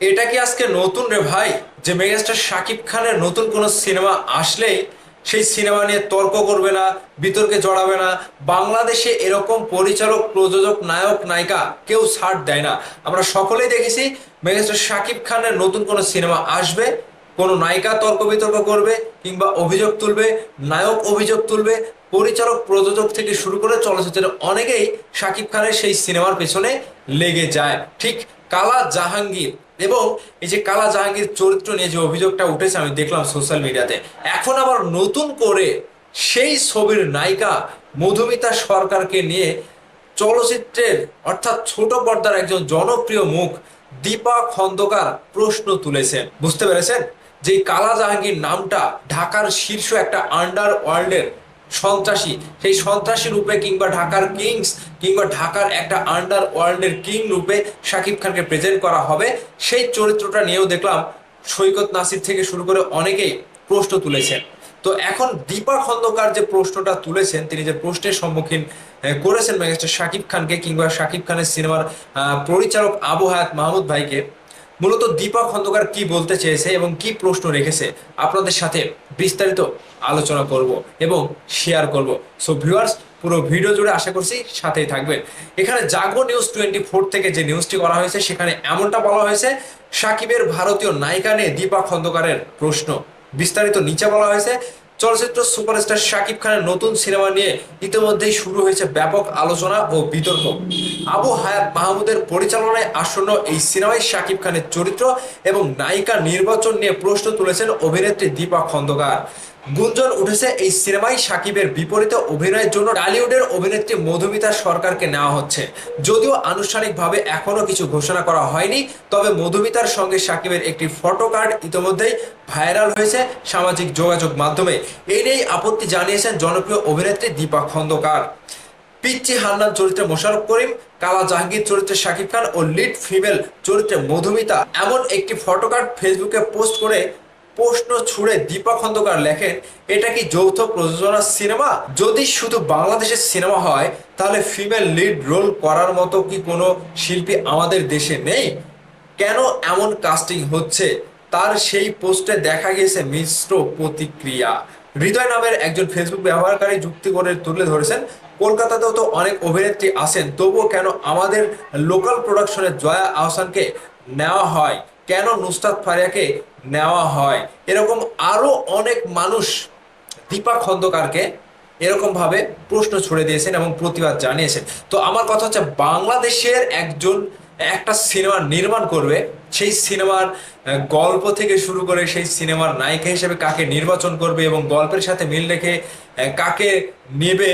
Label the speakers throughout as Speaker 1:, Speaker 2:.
Speaker 1: এটা কি আজকে নতুন রে ভাই? যে মেগাস্টার শাকিব খানের নতুন কোনো সিনেমা আসলেই সেই সিনেমা নিয়ে তর্ক করবে না, বিতর্কে জড়াবে না। বাংলাদেশে এরকম পরিচালক, প্রযোজক, নায়ক, নায়িকা কেউ ছাড় দেয় না। আমরা সকলেই দেখেছি মেগাস্টার শাকিব খানের নতুন কোনো সিনেমা আসবে, কোনো নায়িকা তর্ক বিতর্ক করবে কিংবা অভিযোগ তুলবে, নায়ক অভিযোগ তুলবে, পরিচালক, প্রযোজক থেকে শুরু করে চলচ্চিত্রের অনেকেই শাকিব খানের সেই সিনেমার পেছনে লেগে যায়। ঠিক কালা জাহাঙ্গীর। এবং এই যে কালা জাহাঙ্গীর চরিত্র নিয়ে যে অভিযোগটা উঠেছে, আমি দেখলাম সোশ্যাল মিডিয়াতে এখন আবার নতুন করে সেই ছবির নায়িকা মধুমিতা সরকারকে নিয়ে চলচ্চিত্রের, অর্থাৎ ছোট পর্দার একজন জনপ্রিয় মুখ দীপা খন্দকার প্রশ্ন তুলেছেন। বুঝতে পেরেছেন? যে কালা জাহাঙ্গীর নামটা ঢাকার শীর্ষ একটা আন্ডার ওয়ার্ল্ডের সন্ত্রাসী। সেই সন্ত্রাসী রূপে কিংবা ঢাকার কিংস কিংবা ঢাকার একটা আন্ডার ওয়ার্ল্ডের কিং রূপে শাকিব খানকে প্রেজেন্ট করা হবে। সেই চরিত্রটা নিয়েও দেখলাম সৈকত নাসির থেকে শুরু করে অনেকেই প্রশ্ন তুলেছেন। তো এখন দীপা খন্দকার যে প্রশ্নটা তুলেছেন, তিনি যে প্রশ্নের সম্মুখীন করেছেন মেগাস্টার শাকিব খানকে কিংবা শাকিব খানের সিনেমার পরিচালক আবু হায়াত মাহমুদ ভাইকে, মূলত দীপা খন্দকার কি বলতে চেয়েছে এবং কি প্রশ্ন রেখেছে আপনাদের সাথে বিস্তারিত আলোচনা করব এবং শেয়ার করব। সো ভিউয়ার্স পুরো ভিডিও জুড়ে আশা করছি সাথেই থাকবেন। এখানে জাগো নিউজ টোয়েন্টি ফোর থেকে যে নিউজটি করা হয়েছে, সেখানে এমনটা বলা হয়েছে, সাকিবের ভারতীয় নায়িকা নিয়ে দীপা খন্দকারের প্রশ্ন। বিস্তারিত নিচে বলা হয়েছে চলচ্চিত্র সুপারস্টার শাকিব খানের নতুন সিনেমা নিয়ে ইতিমধ্যেই শুরু হয়েছে ব্যাপক আলোচনা ও বিতর্ক। আবু হায়াত মাহমুদের পরিচালনায় আসন্ন এই সিনেমায় শাকিব খানের চরিত্র এবং নায়িকা নির্বাচন নিয়ে প্রশ্ন তুলেছেন অভিনেত্রী দীপা খন্দকার। গুঞ্জন উঠেছে এই সিনেমায় সাকিবের বিপরীতে অভিনয়ের জন্য টালিউডের অভিনেত্রী মধুমিতা সরকারকে নেওয়া হচ্ছে। যদিও আনুষ্ঠানিকভাবে এখনও কিছু ঘোষণা করা হয়নি, তবে মধুমিতার সঙ্গে সাকিবের একটি ফটো কার্ড ইতিমধ্যেই ভাইরাল হয়েছে সামাজিক যোগাযোগ মাধ্যমে। এই নিয়েই আপত্তি জানিয়েছেন জনপ্রিয় অভিনেত্রী দীপা খন্দকার। পিচ্চি হান্নান চরিত্রে মোশারফ করিম, কালা জাহাঙ্গীর চরিত্রে শাকিব খান ও লিড ফিমেল চরিত্রে মধুমিতা এমন একটি ফটোকার্ড ফেসবুকে পোস্ট করে প্রশ্ন ছুড়ে দীপা খন্দকার লেখেন, এটা কি যৌথ প্রযোজনা সিনেমা? যদি শুধু বাংলাদেশের সিনেমা হয়, তাহলে ফিমেল লিড রোল করার মতো কি কোনো শিল্পী আমাদের দেশে নেই? কেন এমন কাস্টিং হচ্ছে? তার সেই পোস্টে দেখা গিয়েছে মিশ্র প্রতিক্রিয়া। হৃদয় নামের একজন ফেসবুক ব্যবহারকারী যুক্তি করে তুলে ধরেছেন, কলকাতাতেও তো অনেক অভিনেত্রী আছেন, তবুও কেন আমাদের লোকাল প্রোডাকশনের জয়া আহসানকে নেওয়া হয়? কেন নুসরাত ফারিয়াকে নেওয়া হয়? এরকম আরও অনেক মানুষ দীপা খন্দকারকে এরকম ভাবে প্রশ্ন ছুড়ে দিয়েছেন এবং প্রতিবাদ জানিয়েছেন। তো আমার কথা হচ্ছে বাংলাদেশের একজন, একটা সিনেমা নির্মাণ করবে, সেই সিনেমার গল্প থেকে শুরু করে সেই সিনেমার নায়িকা হিসেবে কাকে নির্বাচন করবে এবং গল্পের সাথে মিল রেখে কাকে নেবে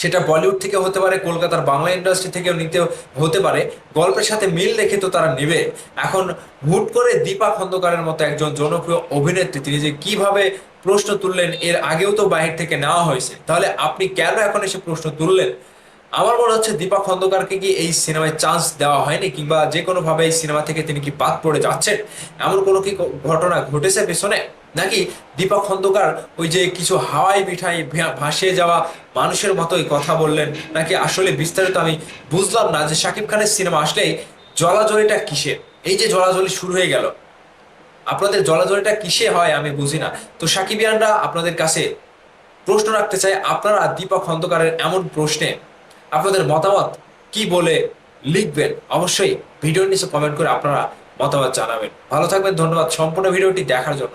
Speaker 1: সেটা বলিউড থেকে হতে পারে, কলকাতার বাংলা ইন্ডাস্ট্রি থেকেও নিতে হতে পারে। গল্পের সাথে মিল রেখে তো তারা নেবে। এখন হুট করে দীপা খন্দকারের মতো একজন জনপ্রিয় অভিনেত্রী, তিনি যে কীভাবে প্রশ্ন তুললেন, এর আগেও তো বাহির থেকে নেওয়া হয়েছে। তাহলে আপনি কেন এখন এসে প্রশ্ন তুললেন? আমার মনে হচ্ছে দীপা খন্দকারকে কি এই সিনেমায় চান্স দেওয়া হয়নি, কিংবা যে কোনো ভাবে এই সিনেমা থেকে তিনি কি বাদ পড়ে যাচ্ছেন? এমন কোনো কি ঘটনা ঘটেছে পেছনে? নাকি দীপক খন্দকার ওই যে কিছু হাওয়াই মিঠাই ভাসিয়ে যাওয়া মানুষের মতোই কথা বললেন? নাকি আসলে বিস্তারিত আমি বুঝলাম না যে শাকিব খানের সিনেমা আসলেই জলাজলিটা কিসের এই যে জলাজলি শুরু হয়ে গেল। আপনাদের জলাজলিটা কিসে হয় আমি বুঝি না। তো সাকিবিয়ানরা আপনাদের কাছে প্রশ্ন রাখতে চাই আপনারা দীপক খন্দকারের এমন প্রশ্নে আপনাদের মতামত কি বলে লিখবেন? অবশ্যই ভিডিওর নিচে কমেন্ট করে আপনারা মতামত জানাবেন। ভালো থাকবেন, ধন্যবাদ। সম্পূর্ণ ভিডিওটি দেখার জন্য।